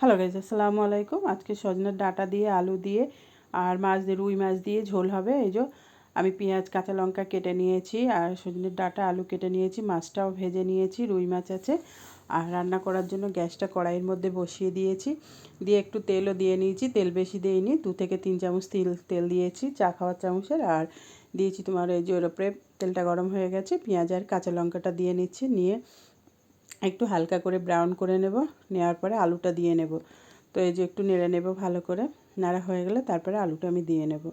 Hello guys আসসালামু আলাইকুম। আজকে সজনের ডাটা দিয়ে, আলু দিয়ে আর মাছ দিয়ে, রুই মাছ দিয়ে ঝোল হবে। এই যে আমি পেঁয়াজ, কাঁচা লঙ্কা কেটে নিয়েছি আর সজনের ডাটা, আলু কেটে নিয়েছি, মাছটাও ভেজে নিয়েছি, রুই মাছ আছে। আর রান্না করার জন্য গ্যাসটা কড়াইয়ের মধ্যে বসিয়ে দিয়েছি। দিয়ে একটু তেলও দিয়ে নিয়েছি, তেল বেশি দিইনি, দু থেকে তিন চামচ তেল তেল দিয়েছি, চা খাওয়ার চামচের। আর দিয়েছি তোমার এই যে ওর ওপরে তেলটা গরম হয়ে গেছে, পেঁয়াজ আর কাঁচা লঙ্কাটা দিয়ে নিচ্ছি, নিয়ে একটু হালকা করে ব্রাউন করে নেব, নেওয়ার পরে আলুটা দিয়ে নেব। তো এই যে একটু নেড়ে নেব ভালো করে, নাড়া হয়ে গেলে তারপরে আলুটা আমি দিয়ে নেব।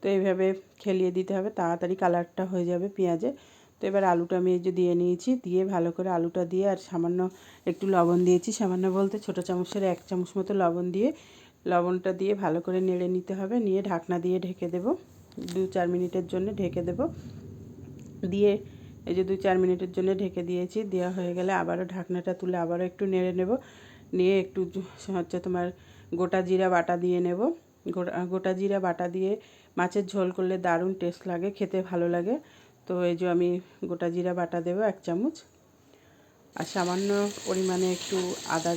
তো এইভাবে খেলিয়ে দিতে হবে, তাড়াতাড়ি কালারটা হয়ে যাবে পেঁয়াজে। তো এবার আলুটা আমি এই যে দিয়ে নিয়েছি, দিয়ে ভালো করে আলুটা দিয়ে আর সামান্য একটু লবণ দিয়েছি। সামান্য বলতে ছোটো চামচের এক চামচ মতো লবণ দিয়ে, লবণটা দিয়ে ভালো করে নেড়ে নিতে হবে। নিয়ে ঢাকনা দিয়ে ঢেকে দেব। দু চার মিনিটের জন্য ঢেকে দেব। দিয়ে এই যে দুই চার মিনিটের জন্য ঢেকে দিয়েছি, দেওয়া হয়ে গেলে আবারও ঢাকনাটা তুলে আবারও একটু নেড়ে নেব। নিয়ে একটু হচ্ছে তোমার গোটা জিরা বাটা দিয়ে নেব। গোটা গোটা জিরা বাটা দিয়ে মাছের ঝোল করলে দারুণ টেস্ট লাগে, খেতে ভালো লাগে। তো এই যে আমি গোটা জিরা বাটা দেবো এক চামচ। আর সামান্য পরিমাণে একটু আদা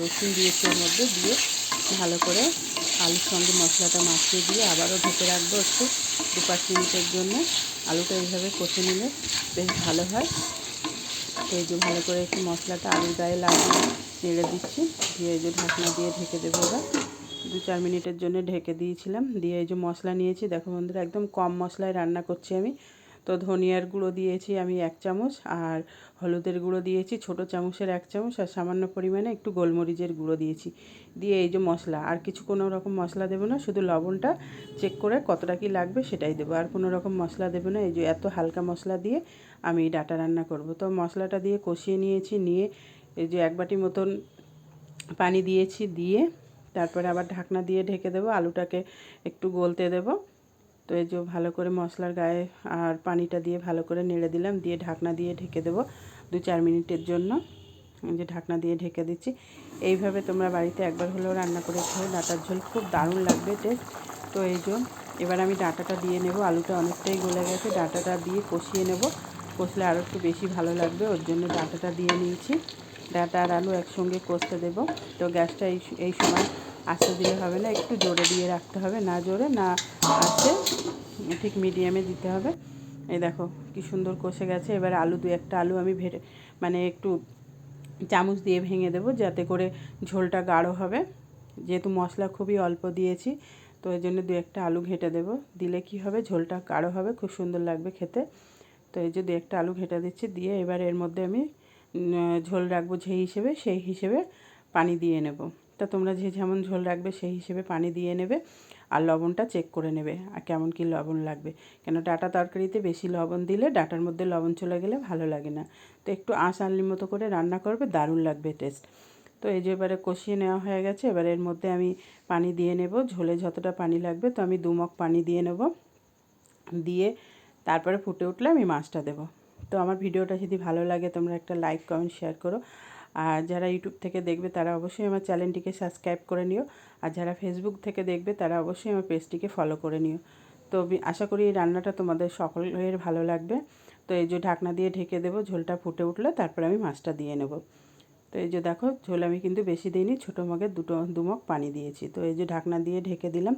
রসুন দিয়েছি ওর মধ্যে দিয়ে। ভালো করে আলুর সঙ্গে মশলাটা মাখিয়ে দিয়ে আবারও ঢেকে রাখব একটু দু পাঁচ মিনিটের জন্য। আলুটা এইভাবে কষে নিলে বেশ ভালো হয়। তো এই যে ভালো করে একটু মশলাটা আলুর গায়ে লাগিয়ে নেড়ে দিচ্ছি। দিয়ে এই যে ঢাকনা দিয়ে ঢেকে দেবো এবার। দু চার মিনিটের জন্য ঢেকে দিয়েছিলাম। দিয়ে এই যে মশলা নিয়েছি, দেখো বন্ধুরা, একদম কম মশলায় রান্না করছি আমি। তো ধনিয়ার গুঁড়ো দিয়েছি আমি এক চামচ আর হলুদের গুঁড়ো দিয়েছি, ছোট চামচের এক চামচ আর সামান্য পরিমাণে একটু গোলমরিচের গুঁড়ো দিয়েছি। দিয়ে এই যে মশলা, আর কিছু কোনো রকম মশলা দেবো না, শুধু লবণটা চেক করে কতটা কি লাগবে সেটাই দেবো। আর কোনো রকম মশলা দেবো না, এই যে এত হালকা মশলা দিয়ে আমি ডাটা রান্না করব। তো মশলাটা দিয়ে কষিয়ে নিয়েছি, নিয়ে এই যে এক বাটি মতন পানি দিয়েছি, দিয়ে তারপরে আবার ঢাকনা দিয়ে ঢেকে দেবো, আলুটাকে একটু গলতে দেবো। তো এই যে ভালো করে মশলার গায়ে আর পানিটা দিয়ে ভালো করে নেড়ে দিলাম, দিয়ে ঢাকনা দিয়ে ঢেকে দেবো দু চার মিনিটের জন্য। যে ঢাকনা দিয়ে ঢেকে দিচ্ছি। এইভাবে তোমরা বাড়িতে একবার হলেও রান্না করে খাও ডাটার ঝোল খুব দারুণ লাগবে, টেস্ট। তো এই যে এবার আমি ডাটাটা দিয়ে নেব। আলুটা অনেকটাই গলে গেছে, ডাটাটা দিয়ে কষিয়ে নেব। কষলে আরও একটু বেশি ভালো লাগবে, ওর জন্য ডাটাটা দিয়ে নিয়েছি। ডাটা আর আলু একসঙ্গে কষতে দেবো। তো গ্যাসটা এই এই সময় আস্তে দিলে হবে না, একটু জোরে দিয়ে রাখতে হবে, না জোরে না আস্তে, ঠিক মিডিয়ামে দিতে হবে। এই দেখো কি সুন্দর কষে গেছে, এবার আলু, দু একটা আলু আমি ভেড়ে মানে একটু চামচ দিয়ে ভেঙে দেবো যাতে করে ঝোলটা গাঢ় হবে। যেহেতু মশলা খুবই অল্প দিয়েছি, তো এই জন্য দু একটা আলু ঘেটে দেবো। দিলে কি হবে, ঝোলটা গাঢ় হবে, খুব সুন্দর লাগবে খেতে। তো এই যে দু একটা আলু ঘেটে দিচ্ছি, দিয়ে এবার এর মধ্যে আমি ঝোল রাখব যেই হিসেবে, সেই হিসেবে পানি দিয়ে নেব। তা তোমরা যে যেমন ঝোল রাখবে সেই হিসেবে পানি দিয়ে নেবে আর লবণটা চেক করে নেবে আর কেমন কি লবণ লাগবে। কেন ডাটা তরকারিতে বেশি লবণ দিলে ডাটার মধ্যে লবণ চলে গেলে ভালো লাগে না। তো একটু আঁশ আনলির মতো করে রান্না করবে, দারুণ লাগবে টেস্ট তো এই যে এবারে কষিয়ে নেওয়া হয়ে গেছে, এবার এর মধ্যে আমি পানি দিয়ে নেব। ঝোলে যতটা পানি লাগবে তো আমি দুমক পানি দিয়ে নেব। দিয়ে তারপরে ফুটে উঠলে আমি মাছটা দেবো। তো আমার ভিডিওটা যদি ভালো লাগে তোমরা একটা লাইক কমেন্ট শেয়ার করো। আর যারা ইউটিউব থেকে দেখবে, তারা অবশ্যই আমার চ্যানেলটিকে সাবস্ক্রাইব করে নিও। আর যারা ফেসবুক থেকে দেখবে, তারা অবশ্যই আমার পেজটিকে ফলো করে নিও। তো আশা করি এই রান্নাটা তোমাদের সকলের ভালো লাগবে। তো এই যে ঢাকনা দিয়ে ঢেকে দেবো, ঝোলটা ফুটে উঠলে, তারপরে আমি মাছটা দিয়ে নেব। তো এই যে দেখো, ঝোল আমি কিন্তু বেশি দিইনি, ছোটো মগের দুটো দুমক পানি দিয়েছি। তো এই যে ঢাকনা দিয়ে ঢেকে দিলাম,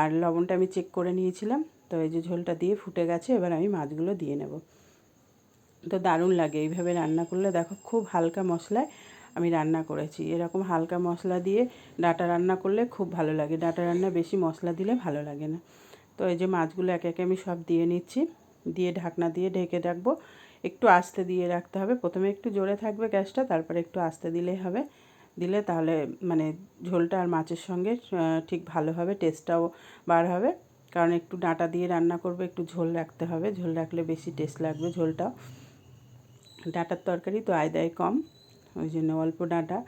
আর লবণটা আমি চেক করে নিয়েছিলাম। তো এই যে ঝোলটা দিয়ে ফুটে গেছে, এবার আমি মাছগুলো দিয়ে নেব। তো দারুণ লাগে। এইভাবে রান্না করলে দেখো খুব হালকা মশলায় আমি রান্না করেছি। এরকম হালকা মশলা দিয়ে ডাটা রান্না করলে খুব ভালো লাগে। ডাটা রান্না বেশি মশলা দিলে ভালো লাগে না। তো এই যে মাছগুলো একে একে আমি সব দিয়ে নিচ্ছি। দিয়ে ঢাকনা দিয়ে ঢেকে রাখব। একটু আস্তে দিয়ে রাখতে হবে। প্রথমে একটু জোরে থাকবে গ্যাসটা, তারপরে একটু আস্তে দিলেই হবে। দিলে তাহলে মানে ঝোলটা আর মাছের সঙ্গে ঠিক ভালো হবে টেস্টটাও বার হবে। কারণ একটু ডাঁটা দিয়ে রান্না করবে, একটু ঝোল রাখতে হবে। ঝোল রাখলে বেশি টেস্ট লাগবে ঝোলটাও। ডাঁটার তরকারি তো আয়দায় কম, ওই জন্য অল্প ডাঁটা।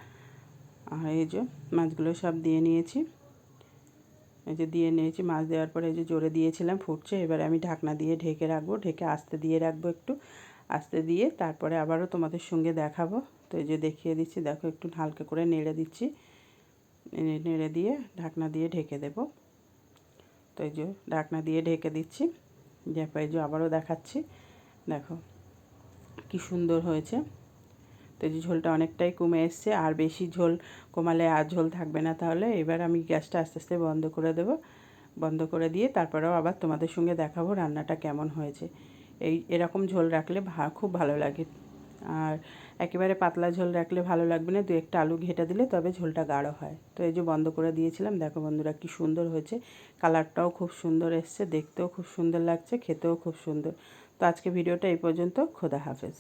আর এই যে মাছগুলো সব দিয়ে নিয়েছি। এই যে দিয়ে নিয়েছি, মাছ দেওয়ার পরে এই যে জোরে দিয়েছিলাম, ফুটছে। এবারে আমি ঢাকনা দিয়ে ঢেকে রাখব, ঢেকে আস্তে দিয়ে রাখব একটু। আস্তে দিয়ে তারপরে আবারও তোমাদের সঙ্গে দেখাবো। তো এই যে দেখিয়ে দিচ্ছি, দেখো একটু হালকা করে নেড়ে দিচ্ছি। নেড়ে দিয়ে ঢাকনা দিয়ে ঢেকে দেব। তো এই যে ঢাকনা দিয়ে ঢেকে দিচ্ছি। যে আবারও দেখাচ্ছি। দেখো কি সুন্দর হয়েছে। তো যে ঝোলটা অনেকটাই কমে এসছে, আর বেশি ঝোল কমালে আর ঝোল থাকবে না তাহলে। এবার আমি গ্যাসটা আস্তে আস্তে বন্ধ করে দেব। বন্ধ করে দিয়ে তারপরেও আবার তোমাদের সঙ্গে দেখাবো রান্নাটা কেমন হয়েছে। এই এরকম ঝোল রাখলে খুব ভালো লাগে। আর একেবারে পাতলা ঝোল রাখলে ভালো লাগবে না দু একটা আলু ঘেটে দিলে তবে ঝোলটা গাঢ় হয়। তো এই যে বন্ধ করে দিয়েছিলাম, দেখো বন্ধুরা কি সুন্দর হয়েছে। কালারটাও খুব সুন্দর এসছে, দেখতেও খুব সুন্দর লাগছে, খেতেও খুব সুন্দর। তো আজকে ভিডিওটা এই পর্যন্ত। খোদা হাফেজ।